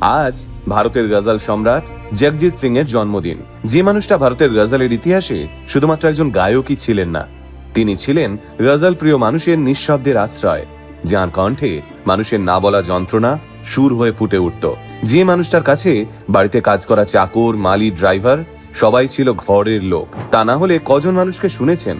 আজ ভারতের গজল সম্রাট জগজিৎ সিং এর জন্মদিন। যে মানুষটা ভারতের গজলের ইতিহাসে শুধুমাত্র একজন গায়কই ছিলেন না, তিনি ছিলেন গজল প্রিয় মানুষের নিঃশব্দের আশ্রয়, যার কণ্ঠে মানুষের না বলা যন্ত্রণা সুর হয়ে ফুটে উঠত। যে মানুষটার কাছে বাড়িতে কাজ করা চাকর, মালি, ড্রাইভার সবাই ছিল ঘরের লোক, তা না হলে কজন মানুষকে শুনেছেন?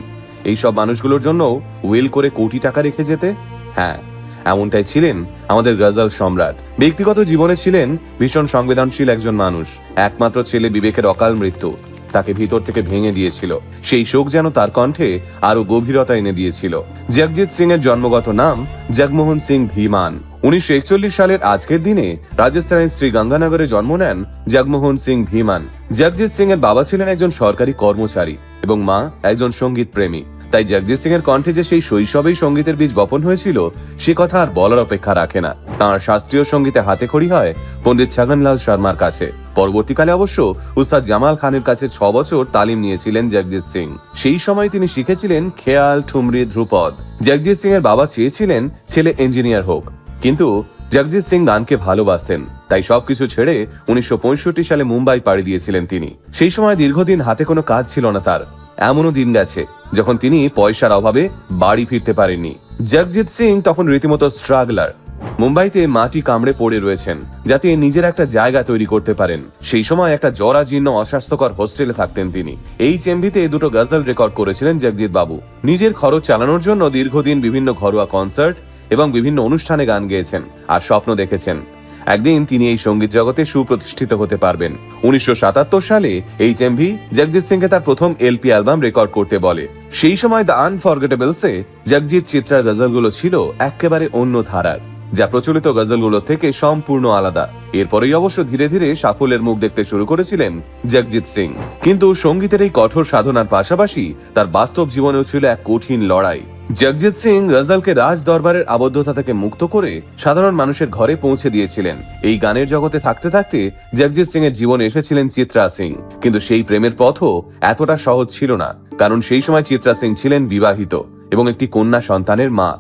এই সব মানুষগুলোর জন্য উইল করে কোটি টাকা রেখে যেতে? হ্যাঁ এমনটাই ছিলেন আমাদের গজল সম্রাট। ব্যক্তিগত জীবনে ছিলেন ভীষণ সংবেদনশীল একজন মানুষ। একমাত্র ছেলে বিবেকের অকাল মৃত্যু তাকে ভিতর থেকে ভেঙে দিয়েছিল। সেই শোক যেন তার কণ্ঠে আরও গভীরতা এনে দিয়েছিল। জগজিৎ সিং এর জন্মগত নাম জগমোহন সিং ধীমান। উনিশশো একচল্লিশ সালের আজকের দিনে রাজস্থানের শ্রী গঙ্গানগরে জন্ম নেন জগমোহন সিং ধীমান। জগজিৎ সিং এর বাবা ছিলেন একজন সরকারি কর্মচারী এবং মা একজন সংগীত প্রেমী তাই জগজিৎ সিং এর কণ্ঠে যে সেই শৈশবেই সঙ্গীতের বীজ বপন হয়েছিল, সে কথা আর বলার অপেক্ষা রাখে না। তাঁর শাস্ত্রীয় সঙ্গীতে হাতে খড়ি হয় পণ্ডিত ছাগনলাল শর্মার কাছে। পরবর্তীকালে অবশ্য উস্তাদ জামাল খানের কাছে ছ বছর তালিম নিয়েছিলেন জগজিৎ সিং। সেই সময় তিনি শিখেছিলেন খেয়াল, ঠুমরি, ধ্রুপদ। জগজিৎ সিং এর বাবা চেয়েছিলেন ছেলে ইঞ্জিনিয়ার হোক। কিন্তু জগজিৎ সিং গানকে ভালোবাসতেন, তাই সবকিছু ছেড়ে উনিশশো পঁয়ষট্টি সালে মুম্বাই পাড়ি দিয়েছিলেন তিনি। সেই সময় দীর্ঘদিন হাতে কোনো কাজ ছিল না তার। এমনও দিন গেছে যখন তিনি পয়সার অভাবে বাড়ি ফিরতে পারেননি। জগজিৎ সিং তখন রীতিমতো স্ট্রাগলার। মুম্বাইতে মাটি কামড়ে পড়ে রয়েছেন, যাতে নিজের একটা জায়গা তৈরি করতে পারেন। সেই সময় একটা জরাজীর্ণ, অস্বাস্থ্যকর হোস্টেলে থাকতেন তিনি। এই চেম্বিতে দুটো গজল রেকর্ড করেছিলেন জগজিৎ বাবু। নিজের খরচ চালানোর জন্য দীর্ঘদিন বিভিন্ন ঘরোয়া কনসার্ট এবং বিভিন্ন অনুষ্ঠানে গান গেয়েছেন আর স্বপ্ন দেখেছেন। একদিন তিনি এই সংগীত জগতে সুপ্রতিষ্ঠিত হতে পারবেন। উনিশশো সাতাত্তর সালে এই চেম্ভি জগজিৎ সিংকে তার প্রথম এলপি অ্যালবাম রেকর্ড করতে বলে। সেই সময় দ্য আনফরগেটেবলসে জগজিৎ চিত্রার গজলগুলো ছিল একেবারে অন্য ধারার, যা প্রচলিত গজলগুলো থেকে সম্পূর্ণ আলাদা। এরপরেই অবশ্য ধীরে ধীরে সাফল্যের মুখ দেখতে শুরু করেছিলেন জগজিৎ সিং। কিন্তু সঙ্গীতের এই কঠোর সাধনার পাশাপাশি তার বাস্তব জীবনেও ছিল এক কঠিন লড়াই। জগজিৎ সিং গজলকে রাজ দরবারের আবদ্ধতা থেকে মুক্ত করে সাধারণ মানুষের ঘরে পৌঁছে দিয়েছিলেন। এই গানের জগতে থাকতে থাকতে জগজিৎ সিং এর জীবনে এসেছিলেন চিত্রা সিং। কিন্তু সেই প্রেমের পথও এতটা সহজ ছিল না, কারণ সেই সময় চিত্রা সিং ছিলেন বিবাহিত এবং একটি কন্যা সন্তানের মা।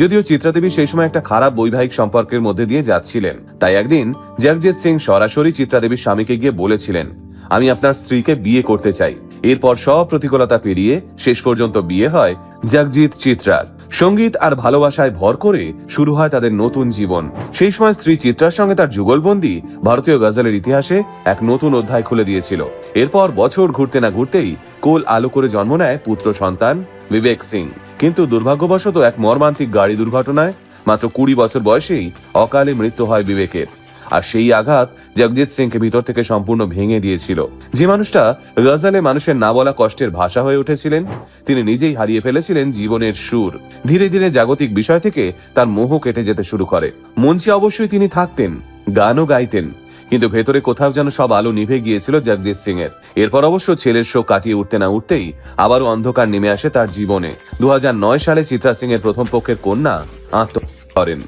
যদিও চিত্রাদেবী সেই সময় একটা খারাপ বৈবাহিক সম্পর্কের মধ্যে দিয়ে যাচ্ছিলেন, তাই একদিন জগজিৎ সিং সরাসরি চিত্রাদেবীর স্বামীকে গিয়ে বলেছিলেন, আমি আপনার স্ত্রীকে বিয়ে করতে চাই। এরপর সব প্রতিকূলতা পেরিয়ে শেষ পর্যন্ত বিয়ে হয় জগজিৎ চিত্রার। সংগীত আর ভালোবাসায় ভর করে শুরু হয় তাদের নতুন জীবন। সেই সময় স্ত্রী চিত্রার সঙ্গে তার যুগলবন্দি ভারতীয় গজলের ইতিহাসে এক নতুন অধ্যায় খুলে দিয়েছিল। এরপর বছর ঘুরতে না ঘুরতেই কোল আলো করে জন্ম নেয় পুত্র সন্তান বিবেক সিং। কিন্তু দুর্ভাগ্যবশত এক মর্মান্তিক গাড়ি দুর্ঘটনায় মাত্র কুড়ি বছর বয়সেই অকালে মৃত্যু হয় বিবেকের। আর সেই আঘাত জগজিৎ সিংকে ভিতর থেকে সম্পূর্ণ ভেঙে দিয়েছিল। যে মানুষটা গজলে মানুষের না বলা কষ্টের ভাষা হয়ে উঠেছিলেন, তিনি নিজেই হারিয়ে ফেলেছিলেন জীবনের সুর। ধীরে ধীরে জাগতিক বিষয় থেকে তার মোহ কেটে যেতে শুরু করে। মঞ্চে অবশ্যই তিনি থাকতেন, গানও গাইতেন, কিন্তু ভেতরে কোথাও যেন সব আলো নিভে গিয়েছিল জগজিৎ সিং এর এরপর অবশ্য ছেলের শোক কাটিয়ে উঠতে না উঠতেই আবারও অন্ধকার নেমে আসে তার জীবনে। দু হাজার নয় সালে চিত্রা সিং এর প্রথম পক্ষের কন্যা আত্মহত্যা করেন।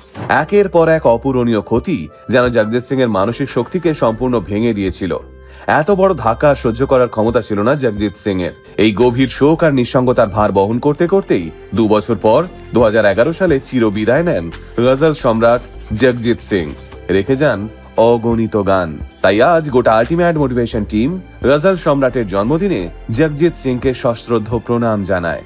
একের পর এক অপূরণীয় ক্ষতি যেন জগজিৎ সিং এর মানসিক শক্তিকে সম্পূর্ণ ভেঙে দিয়েছিল। এত বড় ধাক্কা সহ্য করার ক্ষমতা ছিল না জগজিৎ সিং এর এই গভীর শোক আর নিঃসঙ্গতার ভার বহন করতে করতেই দু বছর পর দু সালে চির বিদায় নেন গজল সম্রাট জগজিৎ সিং। রেখে যান অগণিত গান। তাই আজ গোটা আল্টিমেট মোটিভেশন টিম গজল সম্রাটের জন্মদিনে জগজিৎ সিংকে সশ্রদ্ধ প্রণাম জানায়।